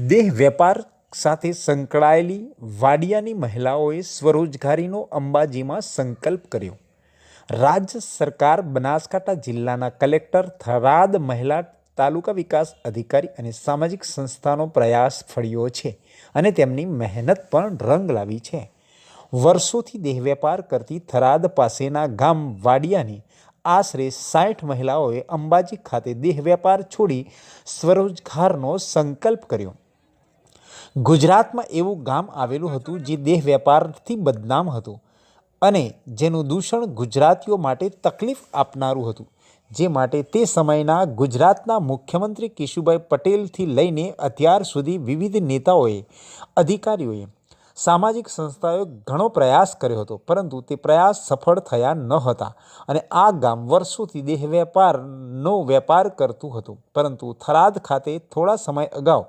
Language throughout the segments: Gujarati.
દેહ વેપાર સાથે સંકળાયેલી વાડિયાની મહિલાઓએ સ્વરોજગારીનો અંબાજીમાં સંકલ્પ કર્યો. રાજ્ય સરકાર બનાસકાંઠા જિલ્લાના કલેક્ટર થરાદ મહિલા તાલુકા વિકાસ અધિકારી અને સામાજિક સંસ્થાનો પ્રયાસ ફળ્યો છે અને તેમની મહેનત પણ રંગ લાવી છે. વર્ષોથી દેહ વેપાર કરતી થરાદ પાસેના ગામ વાડિયાની આશરે સાઠ મહિલાઓએ અંબાજી ખાતે દેહ વેપાર છોડી સ્વરોજગારનો સંકલ્પ કર્યો. ગુજરાતમાં એવું ગામ આવેલું હતું જે દેહ વેપારથી બદનામ હતું અને જેનું દૂષણ ગુજરાતીઓ માટે તકલીફ આપનારું હતું. જે માટે તે સમયના ગુજરાતના મુખ્યમંત્રી કેશુભાઈ પટેલથી લઈને અત્યાર સુધી વિવિધ નેતાઓએ, અધિકારીઓએ સામાજિક સંસ્થાઓએ ઘણો પ્રયાસ કર્યો હતો, પરંતુ તે પ્રયાસ સફળ થયા ન હતા અને આ ગામ વર્ષોથી દેહ વેપારનો વેપાર કરતું હતું. પરંતુ થરાદ ખાતે થોડા સમય અગાઉ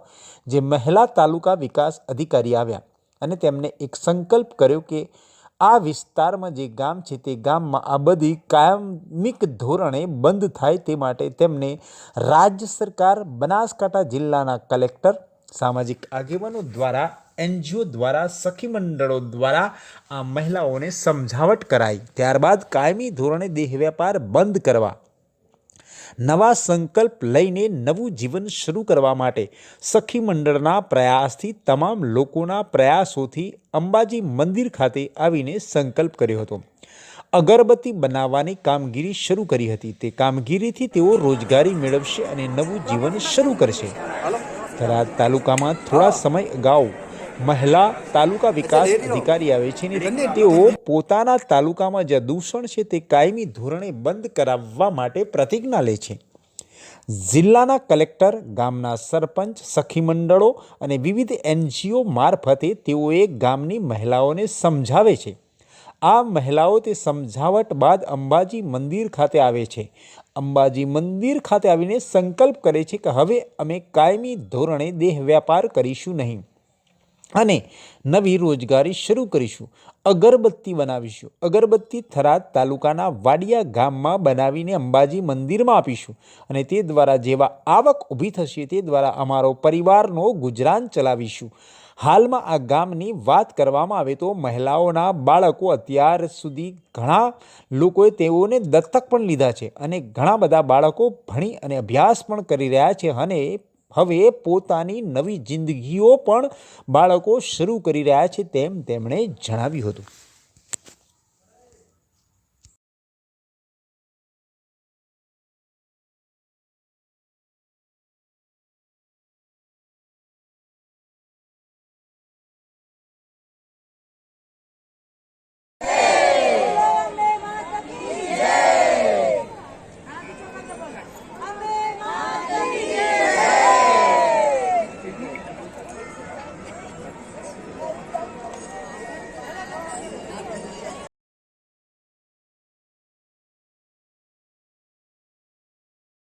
જે મહિલા તાલુકા વિકાસ અધિકારી આવ્યા અને તેમણે એક સંકલ્પ કર્યો કે આ વિસ્તારમાં જે ગામ છે તે ગામમાં આ બધી કાયમિક ધોરણે બંધ થાય તે માટે તેમને રાજ્ય સરકાર, બનાસકાંઠા જિલ્લાના કલેક્ટર, સામાજિક આગેવાનો દ્વારા એનજીઓ દ્વારા સખી મંડળો દ્વારા આ મહિલાઓને સમજાવટ કરાઈ. ત્યારબાદ કાયમી ધોરણે દેહ વ્યાપાર બંધ કરવા. નવા સંકલ્પ લઈને નવું જીવન શરૂ કરવા માટે સખી મંડળના પ્રયાસથી તમામ લોકોના પ્રયાસોથી અંબાજી મંદિર ખાતે આવીને સંકલ્પ કર્યો હતો. અગરબત્તી બનાવવાની કામગીરી શરૂ કરી હતી. તે કામગીરીથી તેઓ રોજગારી મેળવશે અને નવું જીવન શરૂ કરશે. થરાદ તાલુકામાં થોડા સમય અગાઉ મહિલા તાલુકા વિકાસ અધિકારી આવે છે અને તેઓ પોતાના તાલુકામાં જે દૂષણ છે તે કાયમી ધોરણે બંધ કરાવવા માટે પ્રતિજ્ઞા લે છે. જિલ્લાના કલેક્ટર ગામના સરપંચ સખી મંડળો અને વિવિધ એનજીઓ મારફતે તેઓએ ગામની મહિલાઓને સમજાવે છે. આ મહિલાઓ તે સમજાવટ બાદ અંબાજી મંદિર ખાતે આવે છે. અંબાજી મંદિર ખાતે આવીને સંકલ્પ કરે છે કે હવે અમે કાયમી ધોરણે દેહ વ્યાપાર કરીશું નહીં. અને નવી રોજગારી શરૂ કરીશું. અગરબત્તી બનાવીશું. અગરબત્તી થરાદ તાલુકાના વાડિયા ગામમાં બનાવીને અંબાજી મંદિરમાં આપીશું. અને તે દ્વારા જેવા આવક ઊભી થશે તે દ્વારા અમારો પરિવારનો ગુજરાન ચલાવીશું. હાલમાં આ ગામની વાત કરવામાં આવે તો મહિલાઓના બાળકો અત્યાર સુધી ઘણા લોકોએ તેઓને દત્તક પણ લીધા છે. અને ઘણા બધા બાળકો ભણી અને અભ્યાસ પણ કરી રહ્યા છે અને હવે પોતાની નવી જિંદગીઓ પણ બાળકો શરૂ કરી રહ્યા છે તેમ તેમણે જણાવ્યું હતું.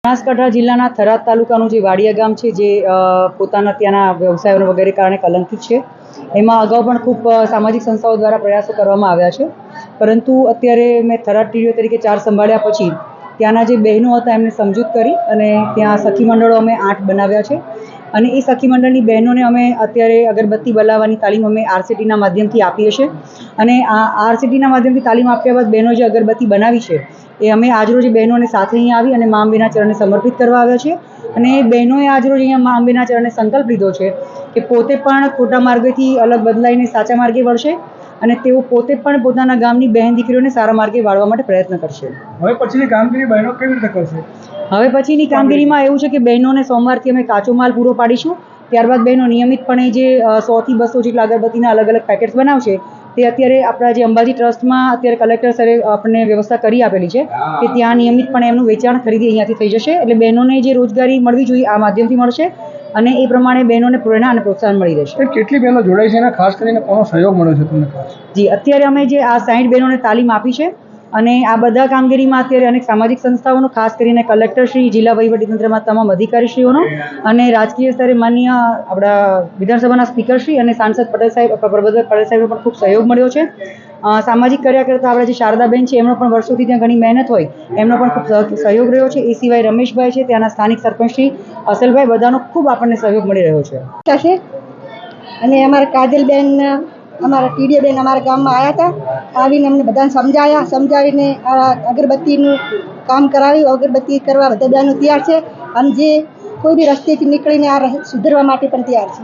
બનાસકાંઠા જિલ્લાના થરાદ તાલુકાનું જે વાડિયા ગામ છે, જે પોતાના ત્યાંના વ્યવસાયો વગેરે કારણે કલંકિત છે. એમાં અગાઉ પણ ખૂબ સામાજિક સંસ્થાઓ દ્વારા પ્રયાસો કરવામાં આવ્યા છે. પરંતુ અત્યારે મેં થરાદ ટીડીઓ તરીકે ચાર સંભાળ્યા પછી ત્યાંના જે બહેનો હતા, એમને સમજૂત કરી અને ત્યાં સખી મંડળો અમે આઠ બનાવ્યા છે. અને એ સખી મંડળની બહેનોને અમે અત્યારે અગરબત્તી બનાવવાની તાલીમ અમે આરસીટીના માધ્યમથી આપીએ છીએ. અને આ આરસીટીના માધ્યમથી તાલીમ આપ્યા બાદ બહેનો જે અગરબત્તી બનાવી છે, એ અમે આજરોજ બહેનોને સાથે અહીંયા આવી અને મા અંબેના ચરણે સમર્પિત કરવા આવ્યા છે અને એ બહેનોએ આજરોજ અહીંયા મા અંબેના ચરણે સંકલ્પ લીધો છે કે પોતે પણ ખોટા માર્ગેથી અલગ બદલાઈને સાચા માર્ગે વળશે. અને તેઓ પોતે પણ પોતાના ગામની બહેન દીકરીઓને સારા માર્ગે વાળવા માટે પ્રયત્ન કરશે. હવે પછીની કામગીરી બહેનો કેવી રીતે કરશે? હવે પછીની કામગીરીમાં એવું છે કે બહેનોને સોમવારથી અમે કાચો માલ પૂરો પાડીશું. ત્યારબાદ બહેનો નિયમિતપણે જે સોથી બસો જેટલા અગરબત્તીના અલગ અલગ પેકેટ્સ બનાવશે તે અત્યારે આપણા જે અંબાજી ટ્રસ્ટમાં અત્યારે કલેક્ટર સરે આપણને વ્યવસ્થા કરી આપેલી છે કે ત્યાં નિયમિતપણે એમનું વેચાણ ખરીદી અહીંયાથી થઈ જશે. એટલે બહેનોને જે રોજગારી મળવી જોઈએ આ માધ્યમથી મળશે. અને એ પ્રમાણે બહેનોને પ્રેરણા અને પ્રોત્સાહન મળી રહેશે. કેટલી બહેનો જોડાઈ છે અને ખાસ કરીને કોનો સહયોગ મળ્યો છે તમને જી અત્યારે અમે જે આ સાઠ બહેનોને તાલીમ આપી છે અને આ બધા કામગીરીમાં અત્યારે અનેક સામાજિક સંસ્થાઓનો ખાસ કરીને કલેક્ટરશ્રી જિલ્લા વહીવટીતંત્રમાં તમામ અધિકારીશ્રીઓનો અને રાજકીય સ્તરે માન્ય આપણા વિધાનસભાના સ્પીકરશ્રી અને સાંસદ પટેલ સાહેબ પ્રબોધક પટેલ સાહેબનો પણ ખૂબ સહયોગ મળ્યો છે. સામાજિક કાર્ય કરતા આપણા જે શારદાબેન છે, એમનો પણ વર્ષોથી ત્યાં ઘણી મહેનત હોય. એમનો પણ ખૂબ સહયોગ રહ્યો છે. એ સિવાય રમેશભાઈ છે, ત્યાંના સ્થાનિક સરપંચ શ્રી અસલભાઈ બધાનો ખૂબ આપણને સહયોગ મળી રહ્યો છે. અને અમારા કાજલબેન, અમારા ટીડીએબેન અમારા ગામમાં આવ્યા હતા. આવીને અમને બધાને સમજાયા. સમજાવીને અગરબત્તીનું કામ કરાવ્યું. અગરબત્તી કરવા બધા બહેનો તૈયાર છે. અને જે કોઈ બી રસ્તેથી નીકળીને આ રહ- સુધરવા માટે પણ તૈયાર છે.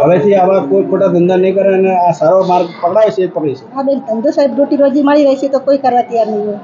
હવેથી આવા કોઈ ખોટા ધંધા નહીં કરે અને આ સારો માર્ગ પકડાય છે પકડી છે હા બેન ધંધો સાહેબ રોટી રોજી મળી રહેશે તો કોઈ કરવા તૈયાર નહીં હોય.